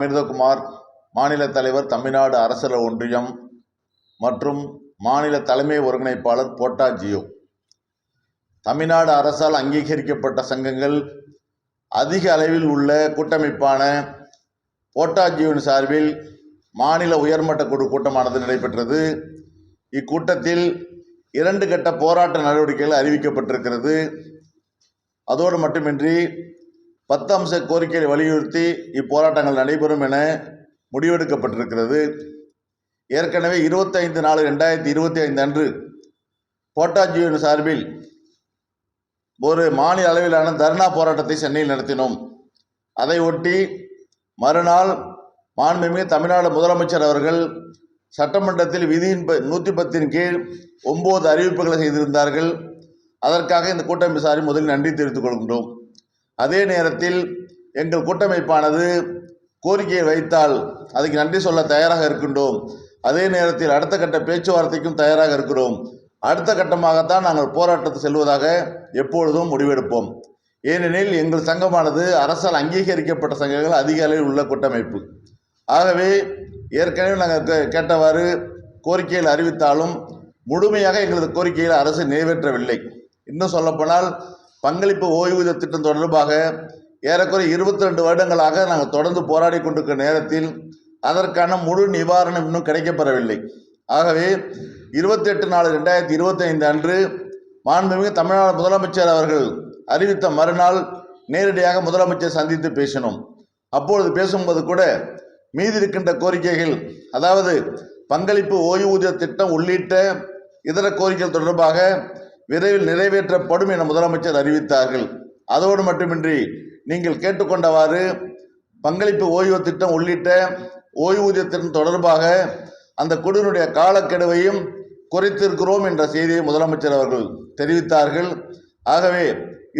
அமிர்தகுமார் மாநில தலைவர் தமிழ்நாடு அரசர் ஒன்றியம் மற்றும் மாநில தலைமை ஒருங்கிணைப்பாளர் போட்டா ஜியோ தமிழ்நாடு அரசால் அங்கீகரிக்கப்பட்ட சங்கங்கள் அதிக அளவில் உள்ள கூட்டமைப்பான போட்டா ஜியோவின் சார்பில் மாநில உயர்மட்ட குழு கூட்டமானது நடைபெற்றது. இக்கூட்டத்தில் இரண்டு கட்ட போராட்ட நடவடிக்கைகள் அறிவிக்கப்பட்டிருக்கிறது. அதோடு மட்டுமின்றி பத்து அம்ச கோரிக்கையை வலியுறுத்தி இப்போராட்டங்கள் நடைபெறும் என முடிவெடுக்கப்பட்டிருக்கிறது. ஏற்கனவே இருபத்தைந்து நாலு ரெண்டாயிரத்தி இருபத்தி ஐந்து அன்று போட்டாஜியின் சார்பில் ஒரு மாநில அளவிலான தர்ணா போராட்டத்தை சென்னையில் நடத்தினோம். அதை ஒட்டி மறுநாள் மாண்புமிகு தமிழ்நாடு முதலமைச்சர் அவர்கள் சட்டமன்றத்தில் விதியின் ப நூற்றி பத்தின் கீழ் ஒம்பது அறிவிப்புகளை செய்திருந்தார்கள். அதற்காக இந்த கூட்டமைப்பு சாரி முதலில் நன்றி தெரிவித்துக் கொள்கின்றோம். அதே நேரத்தில் எங்கள் கூட்டமைப்பானது கோரிக்கையை வைத்தால் அதுக்கு நன்றி சொல்ல தயாராக இருக்கின்றோம். அதே நேரத்தில் அடுத்த கட்ட பேச்சுவார்த்தைக்கும் தயாராக இருக்கிறோம். அடுத்த கட்டமாகத்தான் நாங்கள் போராட்டத்தை செல்வதாக எப்பொழுதும் முடிவெடுப்போம். ஏனெனில் எங்கள் சங்கமானது அரசால் அங்கீகரிக்கப்பட்ட சங்கங்கள் அதிக அளவில் உள்ள கூட்டமைப்பு. ஆகவே ஏற்கனவே நாங்கள் கே- கேட்டவாறு கோரிக்கையில் அறிவித்தாலும் முழுமையாக எங்களது கோரிக்கையில் அரசு நிறைவேற்றவில்லை. இன்னும் சொல்லப்போனால் பங்களிப்பு ஓய்வூதிய திட்டம் தொடர்பாக ஏறக்குறைய இருபத்தி ரெண்டு வருடங்களாக நாங்கள் தொடர்ந்து போராடி கொண்டிருக்கிற நேரத்தில் அதற்கான முழு நிவாரணம் இன்னும் கிடைக்கப்பெறவில்லை. ஆகவே இருபத்தெட்டு நாலு ரெண்டாயிரத்தி இருபத்தைந்து அன்று மாண்புமிகு தமிழ்நாடு முதலமைச்சர் அவர்கள் அறிவித்த மறுநாள் நேரடியாக முதலமைச்சர் சந்தித்து பேசினோம். அப்பொழுது பேசும்போது கூட மீதி இருக்கின்ற கோரிக்கைகள் அதாவது பங்களிப்பு ஓய்வூதிய திட்டம் உள்ளிட்ட இதர கோரிக்கைகள் தொடர்பாக விரைவில் நிறைவேற்றப்படும் என முதலமைச்சர் அறிவித்தார்கள். அதோடு மட்டுமின்றி நீங்கள் கேட்டுக்கொண்டவாறு பங்களிப்பு ஓய்வு திட்டம் உள்ளிட்ட ஓய்வூதிய திட்டம் தொடர்பாக அந்த குழுவினுடைய காலக்கெடுவையும் குறைத்திருக்கிறோம் என்ற செய்தியை முதலமைச்சர் அவர்கள் தெரிவித்தார்கள். ஆகவே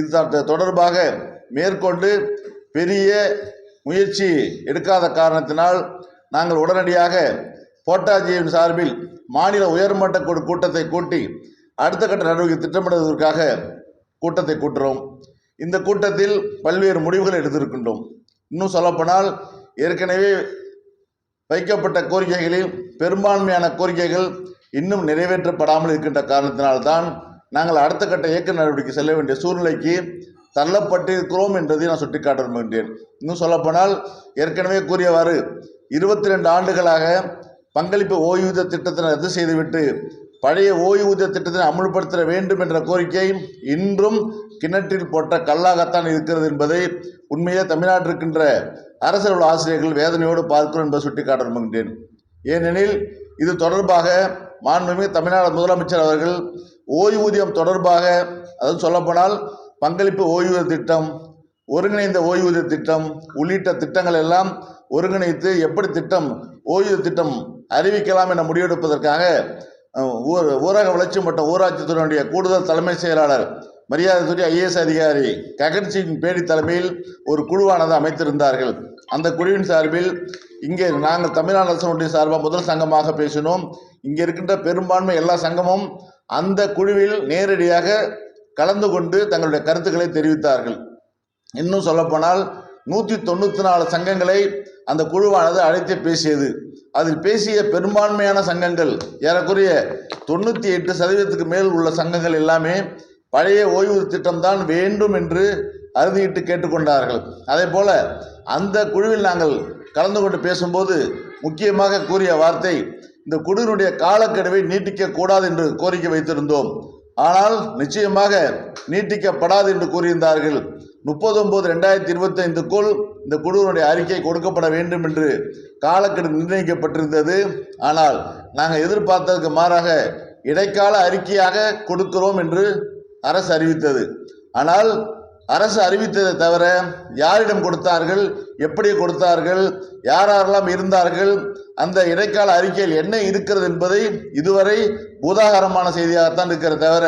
இது தொடர்பாக மேற்கொண்டு பெரிய முயற்சி எடுக்காத காரணத்தினால் நாங்கள் உடனடியாக போட்டாஜியின் சார்பில் மாநில உயர்மட்ட குழு கூட்டத்தை கூட்டி அடுத்த கட்ட நடவடிக்கை திட்டமிடுவதற்காக கூட்டத்தை கூட்டுறோம். இந்த கூட்டத்தில் பல்வேறு முடிவுகளை எடுத்திருக்கின்றோம். இன்னும் சொல்லப்போனால் ஏற்கனவே வைக்கப்பட்ட கோரிக்கைகளில் பெரும்பான்மையான கோரிக்கைகள் இன்னும் நிறைவேற்றப்படாமல் இருக்கின்ற காரணத்தினால்தான் நாங்கள் அடுத்த கட்ட இயக்க நடவடிக்கை செல்ல வேண்டிய சூழ்நிலைக்கு தள்ளப்பட்டிருக்கிறோம் என்பதை நான் சுட்டிக்காட்ட விரும்புகின்றேன். இன்னும் சொல்லப்போனால் ஏற்கனவே கூறியவாறு இருபத்தி ரெண்டு ஆண்டுகளாக பங்களிப்பு ஓய்வூதிய திட்டத்தினை ரத்து செய்துவிட்டு பழைய ஓய்வூதிய திட்டத்தை அமுல்படுத்த வேண்டும் என்ற கோரிக்கை இன்றும் கிணற்றில் போட்ட கல்லாகத்தான் இருக்கிறது என்பதை உண்மையே தமிழ்நாட்டில் இருக்கின்ற அரசியல் உள்ள ஆசிரியர்கள் வேதனையோடு பார்க்கிறோம் என்பதை சுட்டிக்காட்ட விரும்புகின்றேன். ஏனெனில் இது தொடர்பாக மாண்புமிகு தமிழ்நாடு முதலமைச்சர் அவர்கள் ஓய்வூதியம் தொடர்பாக அதாவது சொல்லப்போனால் பங்களிப்பு ஓய்வூதிய திட்டம் ஒருங்கிணைந்த ஓய்வூதிய திட்டம் உள்ளிட்ட திட்டங்கள் எல்லாம் ஒருங்கிணைத்து எப்படி திட்டம் ஓய்வூதிய திட்டம் அறிவிக்கலாம் என முடிவெடுப்பதற்காக ஊர் ஊரக வளர்ச்சி மற்றும் ஊராட்சித்துறையினுடைய கூடுதல் தலைமை செயலாளர் மரியாதைக்குரிய ஐஏஎஸ் அதிகாரி ககன் சிங் பேடி தலைமையில் ஒரு குழுவானது அமைத்திருந்தார்கள். அந்த குழுவின் சார்பில் இங்கே நாங்கள் தமிழ்நாடு அரசனுடைய சார்பாக முதல் சங்கமாக பேசினோம். இங்கே இருக்கின்ற பெரும்பான்மை எல்லா சங்கமும் அந்த குழுவில் நேரடியாக கலந்து கொண்டு தங்களுடைய கருத்துக்களை தெரிவித்தார்கள். இன்னும் சொல்லப்போனால் நூற்றி தொண்ணூற்றி நாலு சங்கங்களை அந்த குழுவானது அழைத்து பேசியது. அதில் பேசிய பெரும்பான்மையான சங்கங்கள் ஏறக்குறைய தொண்ணூற்றி எட்டு சதவீதத்துக்கு மேல் உள்ள சங்கங்கள் எல்லாமே பழைய ஓய்வு திட்டம்தான் வேண்டும் என்று அறுதியிட்டு கேட்டுக்கொண்டார்கள். அதே போல அந்த குழுவில் நாங்கள் கலந்து கொண்டு பேசும்போது முக்கியமாக கூறிய வார்த்தை இந்த குழுவினுடைய காலக்கெடுவை நீட்டிக்க கூடாது என்று கோரிக்கை வைத்திருந்தோம். ஆனால் நிச்சயமாக நீட்டிக்கப்படாது என்று கூறியிருந்தார்கள். முப்பது ஒன்பது ரெண்டாயிரத்தி இருபத்தி ஐந்துக்குள் இந்த குழுவினுடைய அறிக்கை கொடுக்கப்பட வேண்டும் என்று காலக்கெடு நிர்ணயிக்கப்பட்டிருந்தது. ஆனால் நாங்கள் எதிர்பார்த்ததுக்கு மாறாக இடைக்கால அறிக்கையாக கொடுக்கிறோம் என்று அரசு அறிவித்தது. ஆனால் அரசு அறிவித்ததை தவிர யாரிடம் கொடுத்தார்கள் எப்படி கொடுத்தார்கள் யாரெல்லாம் இருந்தார்கள் அந்த இடைக்கால அறிக்கையில் என்ன இருக்கிறது என்பதை இதுவரை பூதாகரமான செய்தியாகத்தான் இருக்கிறத தவிர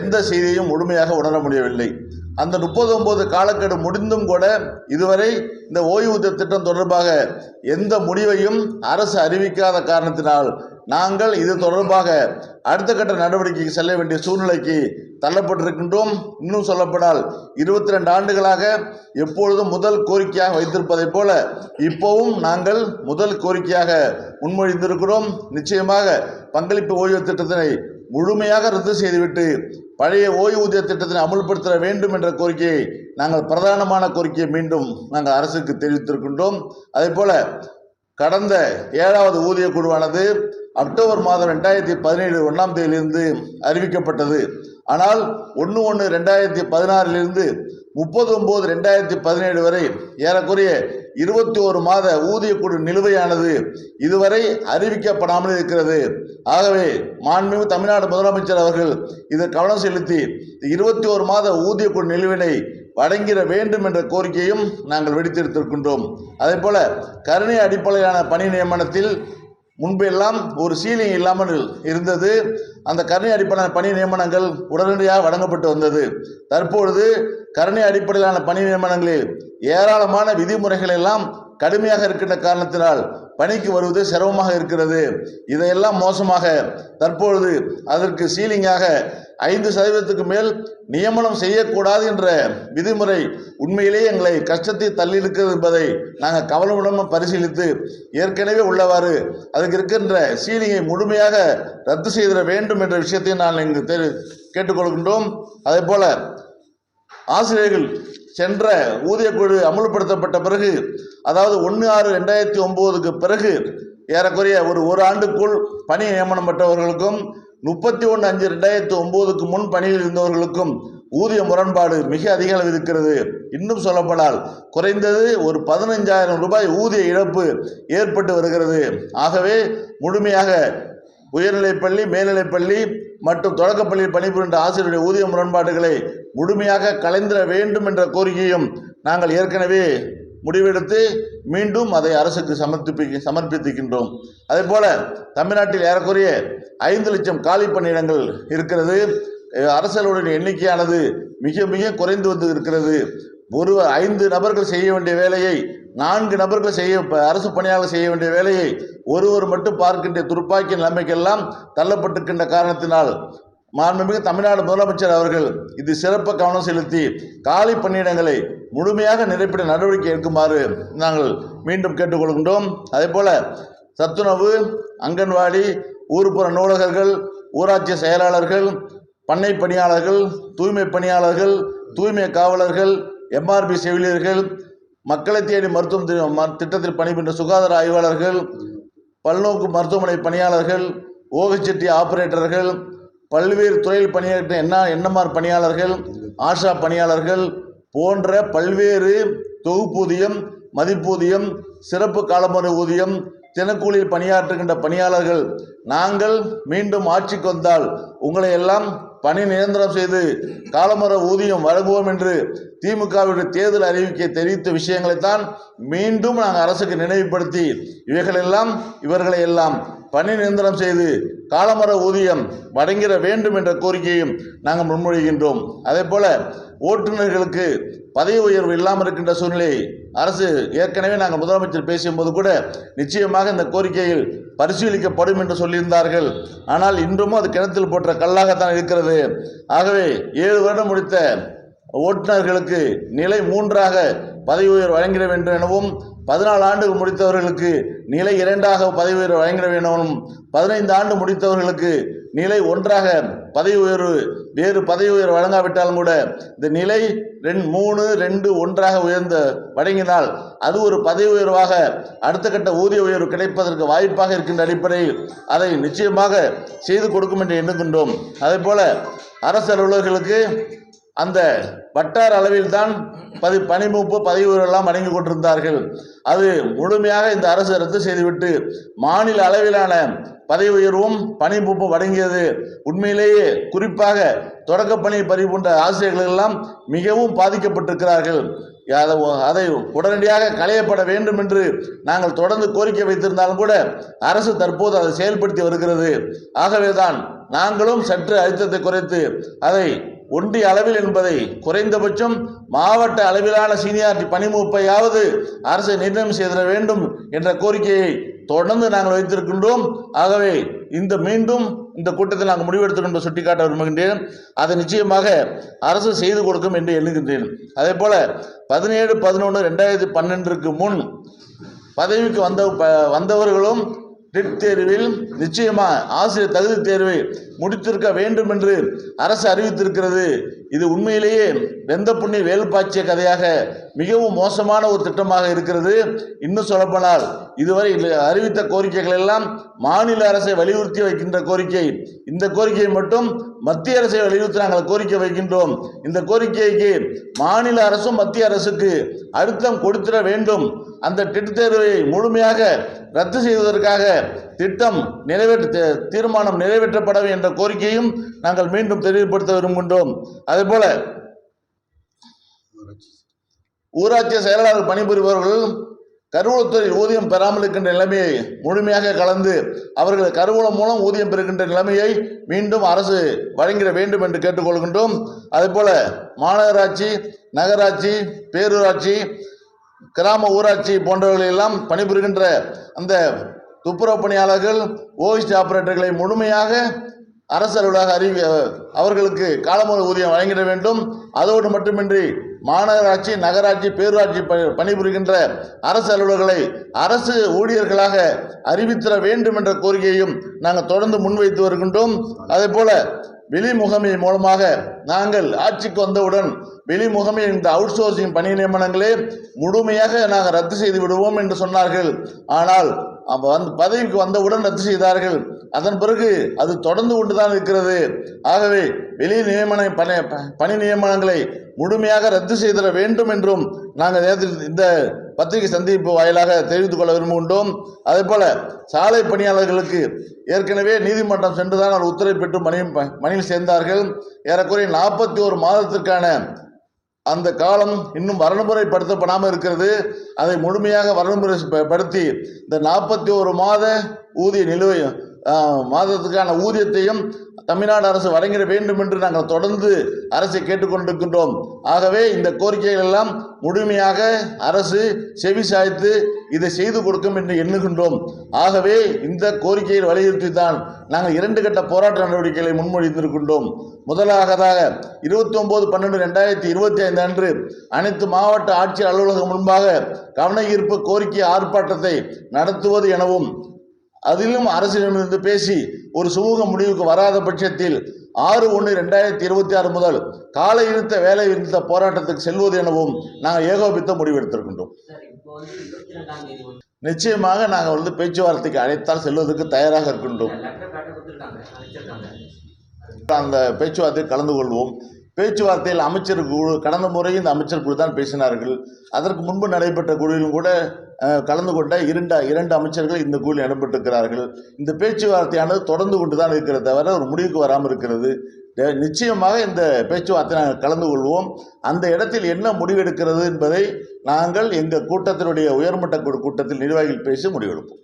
எந்த செய்தியையும் முழுமையாக உணர முடியவில்லை. அந்த முப்பது ஒன்பது காலக்கெடு முடிந்தும் கூட இதுவரை இந்த ஓய்வூதிய திட்டம் தொடர்பாக எந்த முடிவையும் அரசு அறிவிக்காத காரணத்தினால் நாங்கள் இது தொடர்பாக அடுத்த கட்ட நடவடிக்கைக்கு செல்ல வேண்டிய சூழ்நிலைக்கு தள்ளப்பட்டிருக்கின்றோம். இன்னும் சொல்லப்படால் இருபத்தி ரெண்டு ஆண்டுகளாக எப்பொழுதும் முதல் கோரிக்கையாக வைத்திருப்பதைப் போல இப்போவும் நாங்கள் முதல் கோரிக்கையாக முன்மொழிந்திருக்கிறோம். நிச்சயமாக பங்களிப்பு ஓய்வு திட்டத்தினை முழுமையாக ரத்து செய்துவிட்டு பழைய ஓய்வூதிய திட்டத்தினை அமுல்படுத்த வேண்டும் என்ற கோரிக்கையை நாங்கள் பிரதானமான கோரிக்கையை மீண்டும் நாங்கள் அரசுக்கு தெரிவித்திருக்கின்றோம். அதே போல கடந்த ஏழாவது ஊதிய குழுவானது அக்டோபர் மாதம் ரெண்டாயிரத்தி பதினேழு ஒன்றாம் தேதியிலிருந்து அறிவிக்கப்பட்டது. ஆனால் ஒன்று ஒன்று ரெண்டாயிரத்தி பதினாறிலிருந்து முப்பது ஒன்பது ரெண்டாயிரத்தி பதினேழு வரை ஏறக்குறைய இருபத்தி ஒரு மாத ஊதிய குழு நிலுவையானது இதுவரை அறிவிக்கப்படாமல் இருக்கிறது. ஆகவே மாண்புமிகு தமிழ்நாடு முதலமைச்சர் அவர்கள் இதில் கவனம் செலுத்தி இருபத்தி ஒரு மாத ஊதிய குழு நிலுவினை வழங்கிட வேண்டும் என்ற கோரிக்கையும் நாங்கள் வெடித்தெடுத்திருக்கின்றோம் அதே போல கருணை அடிப்படையிலான பணி நியமனத்தில் முன்பெல்லாம் ஒரு சீலிங் இல்லாமல் இருந்தது. அந்த கருணை அடிப்படையிலான பணி நியமனங்கள் உடனடியாக வழங்கப்பட்டு வந்தது. தற்பொழுது கருணை அடிப்படையிலான பணி நியமனங்களில் ஏராளமான விதிமுறைகள் எல்லாம் கடுமையாக இருக்கின்ற காரணத்தினால் பணிக்கு வருவது சிரமமாக இருக்கிறது. இதையெல்லாம் மோசமாக தற்பொழுது அதற்கு சீலிங்காக ஐந்து சதவீதத்துக்கு மேல் நியமனம் செய்யக்கூடாது என்ற விதிமுறை உண்மையிலேயே எங்களை கஷ்டத்தை தள்ளியிருக்கிறது என்பதை நாங்கள் கவலையுடன் பரிசீலித்து ஏற்கனவே உள்ளவாறு அதுக்கு இருக்கின்ற சீலிங்கை முழுமையாக ரத்து செய்திட வேண்டும் என்ற விஷயத்தை நான் இங்கு தெரி கேட்டுக்கொள்கின்றோம். அதே போல ஆசிரியர்கள் சென்ற ஊதியக்குழு அமுல்படுத்தப்பட்ட பிறகு அதாவது ஒன்று ஆறு ரெண்டாயிரத்தி ஒம்போதுக்கு பிறகு ஏறக்குறைய ஒரு ஒரு ஆண்டுக்குள் பணி நியமனம் பெற்றவர்களுக்கும் முப்பத்தி ஒன்று அஞ்சு ரெண்டாயிரத்தி ஒம்போதுக்கு முன் பணியில் இருந்தவர்களுக்கும் ஊதிய முரண்பாடு மிக அதிக அளவு இருக்கிறது. இன்னும் சொல்லப்படால் குறைந்தது ஒரு பதினஞ்சாயிரம் ரூபாய் ஊதிய இழப்பு ஏற்பட்டு வருகிறது. ஆகவே முழுமையாக உயர்நிலைப்பள்ளி மேல்நிலைப்பள்ளி மற்றும் தொடக்கப்பள்ளியில் பணிபுரிந்த ஆசிரியருடைய ஊதிய முரண்பாடுகளை முழுமையாக கலைந்திட வேண்டும் என்ற கோரிக்கையும் நாங்கள் ஏற்கனவே முடிவெடுத்து மீண்டும் அதை அரசுக்கு சமர்ப்பி சமர்ப்பித்திருக்கின்றோம் அதே போல தமிழ்நாட்டில் ஏறக்குறைய ஐந்து லட்சம் காலி பணியிடங்கள் இருக்கிறது. அஹ் எண்ணிக்கையானது மிக மிக குறைந்து வந்து இருக்கிறது. ஒரு ஐந்து நபர்கள் செய்ய வேண்டிய வேலையை நான்கு நபர்கள் செய்ய ப- அரசு பணியாளர் செய்ய வேண்டிய வேலையை ஒருவர் மட்டும் பார்க்கின்ற துருப்பாக்கிய நிலைமைக்கெல்லாம் தள்ளப்பட்டிருக்கின்ற காரணத்தினால் மாண்புமிகு தமிழ்நாடு முதலமைச்சர் அவர்கள் இது சிறப்பு கவனம் செலுத்தி காலி பணியிடங்களை முழுமையாக நிறைப்பிட நடவடிக்கை எடுக்குமாறு நாங்கள் மீண்டும் கேட்டுக்கொள்கின்றோம். அதே போல சத்துணவு அங்கன்வாடி ஊர்ப்புற நூலகர்கள் ஊராட்சி செயலாளர்கள் பண்ணை பணியாளர்கள் தூய்மை பணியாளர்கள் தூய்மை காவலர்கள் எம்ஆர்பி செவிலியர்கள் மக்களை தேடி மருத்துவம் ம- திட்டத்தில் பணிபுரிந்த சுகாதார ஆய்வாளர்கள் பல்நோக்கு மருத்துவமனை பணியாளர்கள் ஓகச்செட்டி ஆபரேட்டர்கள் பல்வேறு துறையில் பணியாற்ற என்ன என்எம்ஆர் பணியாளர்கள் ஆஷா பணியாளர்கள் போன்ற பல்வேறு தொகுப்பூதியம் மதிப்பூதியம் சிறப்பு காலமுறை ஊதியம் தினக்கூலியில் பணியாற்றுகின்ற பணியாளர்கள் நாங்கள் மீண்டும் ஆட்சிக்கு வந்தால் உங்களை எல்லாம் பணி நிரந்தரம் செய்து காலமுறை ஊதியம் வழங்குவோம் என்று திமுகவுடைய தேர்தல் அறிவிக்கை தெரிவித்த விஷயங்களைத்தான் மீண்டும் நாங்கள் அரசுக்கு நினைவுபடுத்தி இவைகளெல்லாம் இவர்களை எல்லாம் பணி நிரந்தரம் செய்து காலமர ஊதியம் வழங்கிட வேண்டும் என்ற கோரிக்கையும் நாங்கள் முன்மொழிகின்றோம். அதே போல ஓட்டுநர்களுக்கு பதவி உயர்வு இல்லாமல் இருக்கின்ற சூழ்நிலை அரசு ஏற்கனவே நாங்கள் முதலமைச்சர் பேசும்போது கூட நிச்சயமாக இந்த கோரிக்கையில் பரிசீலிக்கப்படும் என்று சொல்லியிருந்தார்கள். ஆனால் இன்றும் அது கிணத்தில் போட்ட கல்லாகத்தான் இருக்கிறது. ஆகவே ஏழு வருடம் முடித்த ஓட்டுநர்களுக்கு நிலை மூன்றாக பதவி உயர்வு வழங்கிட வேண்டும் எனவும் பதினாலு ஆண்டுகள் முடித்தவர்களுக்கு நிலை இரண்டாக பதவி உயர்வு வழங்கிட வேண்டும் பதினைந்து ஆண்டு முடித்தவர்களுக்கு நிலை ஒன்றாக பதவி உயர்வு வேறு பதவி உயர்வு வழங்காவிட்டாலும் கூட இந்த நிலை ரெண்டு மூணு ரெண்டு ஒன்றாக உயர்ந்த வழங்கினால் அது ஒரு பதவி உயர்வாக அடுத்த கட்ட ஊதிய உயர்வு கிடைப்பதற்கு வாய்ப்பாக இருக்கின்ற அடிப்படையில் அதை நிச்சயமாக செய்து கொடுக்கும் என்று எண்ணுகின்றோம். அதே போல அரசு அலுவலர்களுக்கு அந்த வட்டார அளவில் தான் பதி பணிமூப்பு பதவி உயர்வெல்லாம் வழங்கி கொண்டிருந்தார்கள். அது முழுமையாக இந்த அரசு ரத்து செய்துவிட்டு மாநில அளவிலான பதவி உயர்வும் பணிமூப்பும் வழங்கியது. உண்மையிலேயே குறிப்பாக தொடக்கப்பணி பறிபோன்ற ஆசிரியர்கள் எல்லாம் மிகவும் பாதிக்கப்பட்டிருக்கிறார்கள். அதை அதை உடனடியாக களையப்பட வேண்டும் என்று நாங்கள் தொடர்ந்து கோரிக்கை வைத்திருந்தாலும் கூட அரசு தற்போது அதை செயல்படுத்தி வருகிறது. ஆகவேதான் நாங்களும் சற்று அழுத்தத்தை குறைத்து அதை ஒன்றிய அளவில் என்பதை குறைந்தபட்சம் மாவட்ட அளவிலான சீனியாரிட்டி பணிமூப்பையாவது அரசை நிர்ணயம் செய்திட வேண்டும் என்ற கோரிக்கையை தொடர்ந்து நாங்கள் வைத்திருக்கின்றோம். ஆகவே இந்த மீண்டும் இந்த கூட்டத்தில் நாங்கள் முடிவெடுத்துக்கொண்டு சுட்டிக்காட்ட விரும்புகின்றேன். அதை நிச்சயமாக அரசு செய்து கொடுக்கும் என்று எண்ணுகின்றேன். அதே போல பதினேழு பதினொன்று ரெண்டாயிரத்தி பன்னெண்டுக்கு முன் பதவிக்கு வந்த ப- வந்தவர்களும் டெட் தேர்வில் நிச்சயமா ஆசிரியர் தகுதி தேர்வை முடித்திருக்க வேண்டும் என்று அரசு அறிவித்திருக்கிறது. இது உண்மையிலேயே வெந்த புண்ணி வேல் பாய்ச்சிய கதையாக மிகவும் மோசமான ஒரு திட்டமாக இருக்கிறது. இன்னும் சொல்லப்போனால் இதுவரை அறிவித்த கோரிக்கைகள் எல்லாம் மாநில அரசை வலியுறுத்தி வைக்கின்ற கோரிக்கை. இந்த கோரிக்கையை மட்டும் மத்திய அரசை வலியுறுத்தி நாங்கள் கோரிக்கை வைக்கின்றோம். இந்த கோரிக்கைக்கு மாநில அரசும் மத்திய அரசுக்கு அழுத்தம் கொடுத்திட வேண்டும். அந்த திட்டத்தேர்வை தேர்வை முழுமையாக ரத்து செய்வதற்காக திட்டம் நிறைவேற்ற தீர்மானம் நிறைவேற்றப்பட என்ற கோரிக்கையும் நாங்கள் மீண்டும் தெளிவுபடுத்த விரும்புகின்றோம். அதேபோல ஊராட்சி செயலாளர் பணிபுரிபவர்கள் கருவூலத்துறை ஊதியம் பெறாமல் இருக்கின்ற நிலைமையை முழுமையாக கலந்து அவர்கள் கருவூலம் மூலம் ஊதியம் பெறுகின்ற நிலைமையை மீண்டும் அரசு வழங்கிட வேண்டும் என்று கேட்டுக்கொள்கின்றோம் அதேபோல மாநகராட்சி நகராட்சி பேரூராட்சி கிராம ஊராட்சி போன்றவர்கள் எல்லாம் பணிபுரிகின்ற அந்த துப்புரவு பணியாளர்கள் ஓஎஸ்டி ஆபரேட்டர்களை முழுமையாக அரசு அலுவலக அறிவி அவர்களுக்கு காலமுறை ஊதியம் வழங்கிட வேண்டும். அதோடு மட்டுமின்றி மாநகராட்சி நகராட்சி பேரூராட்சி பணிபுரிகின்ற அரசு அலுவலர்களை அரசு ஊழியர்களாக அறிவித்திட வேண்டும் என்ற கோரிக்கையையும் நாங்கள் தொடர்ந்து முன்வைத்து வருகின்றோம். அதே போல வெளி முகமை மூலமாக நாங்கள் ஆட்சிக்கு வந்தவுடன் வெளி முகமை இந்த அவுட் சோர்சிங் பணி நியமனங்களே முழுமையாக நாங்கள் ரத்து செய்து விடுவோம் என்று சொன்னார்கள். ஆனால் அப்போ வந்து பதவிக்கு வந்தவுடன் ரத்து செய்தார்கள். அதன் பிறகு அது தொடர்ந்து கொண்டுதான் இருக்கிறது. ஆகவே வெளி நியமன பணி பணி நியமனங்களை முழுமையாக ரத்து செய்திட வேண்டும் என்றும் நாங்கள் நேரத்தில் இந்த பத்திரிகை சந்திப்பு வாயிலாக தெரிவித்துக் கொள்ள விரும்புகின்றோம். அதே போல சாலை பணியாளர்களுக்கு ஏற்கனவே நீதிமன்றம் சென்றுதான் அவர் உத்தரவு பெற்று மணி மணியில் சேர்ந்தார்கள். ஏறக்குறைய நாற்பத்தி ஒரு மாதத்திற்கான அந்த காலம் இன்னும் வரணுமுறைப்படுத்தப்படாமல் இருக்கிறது. அதை முழுமையாக வரணுமுறைப்படுத்தி இந்த நாற்பத்தி ஒரு மாத ஊதிய நிலுவையும் மாதத்துக்கான ஊதியத்தையும் தமிழ்நாடு அரசு வழங்கிட வேண்டும் என்று நாங்கள் தொடர்ந்து அரசை கேட்டுக்கொண்டிருக்கின்றோம். ஆகவே இந்த கோரிக்கைகள் எல்லாம் முழுமையாக அரசு செவி சாய்த்து இதை செய்து கொடுக்கும் என்று எண்ணுகின்றோம். ஆகவே இந்த கோரிக்கையை வலியுறுத்தி தான் நாங்கள் இரண்டு கட்ட போராட்ட நடவடிக்கைகளை முன்மொழிந்திருக்கின்றோம். முதலாகதாக இருபத்தி ஒன்பது பன்னெண்டு ரெண்டாயிரத்தி இருபத்தி ஐந்து அன்று அனைத்து மாவட்ட ஆட்சியர் அலுவலகம் முன்பாக கவன ஈர்ப்பு கோரிக்கை ஆர்ப்பாட்டத்தை நடத்துவது எனவும் அதிலும் அரசிடமிருந்து பேசி ஒரு சுமூக முடிவுக்கு வராத பட்சத்தில் ஆறு ஒன்று ரெண்டாயிரத்தி இருபத்தி ஆறு முதல் காலை இருத்த வேலை இருந்த போராட்டத்துக்கு செல்வது எனவும் நாங்கள் ஏகோபித்த முடிவெடுத்திருக்கின்றோம் நிச்சயமாக நாங்கள் வந்து பேச்சுவார்த்தைக்கு அழைத்தால் செல்வதற்கு தயாராக இருக்கின்றோம். அந்த பேச்சுவார்த்தையில் கலந்து கொள்வோம். பேச்சுவார்த்தையில் அமைச்சர் குழு கடந்த முறை இந்த அமைச்சர் குழு தான் பேசினார்கள். அதற்கு முன்பு நடைபெற்ற குழுவிலும் கூட கலந்து கொண்ட இரண்டு இரண்டு அமைச்சர்கள் இந்த குழுவில் இடம்பெற்றிருக்கிறார்கள். இந்த பேச்சுவார்த்தையானது தொடர்ந்து கொண்டு தான் இருக்கிறத தவிர ஒரு முடிவுக்கு வராமல் இருக்கிறது. நிச்சயமாக இந்த பேச்சுவார்த்தை நாங்கள் கலந்து கொள்வோம். அந்த இடத்தில் என்ன முடிவெடுக்கிறது என்பதை நாங்கள் எங்கள் கூட்டத்தினுடைய உயர்மட்ட குழு கூட்டத்தில் நிர்வாகிகள் பேசி முடிவெடுப்போம்.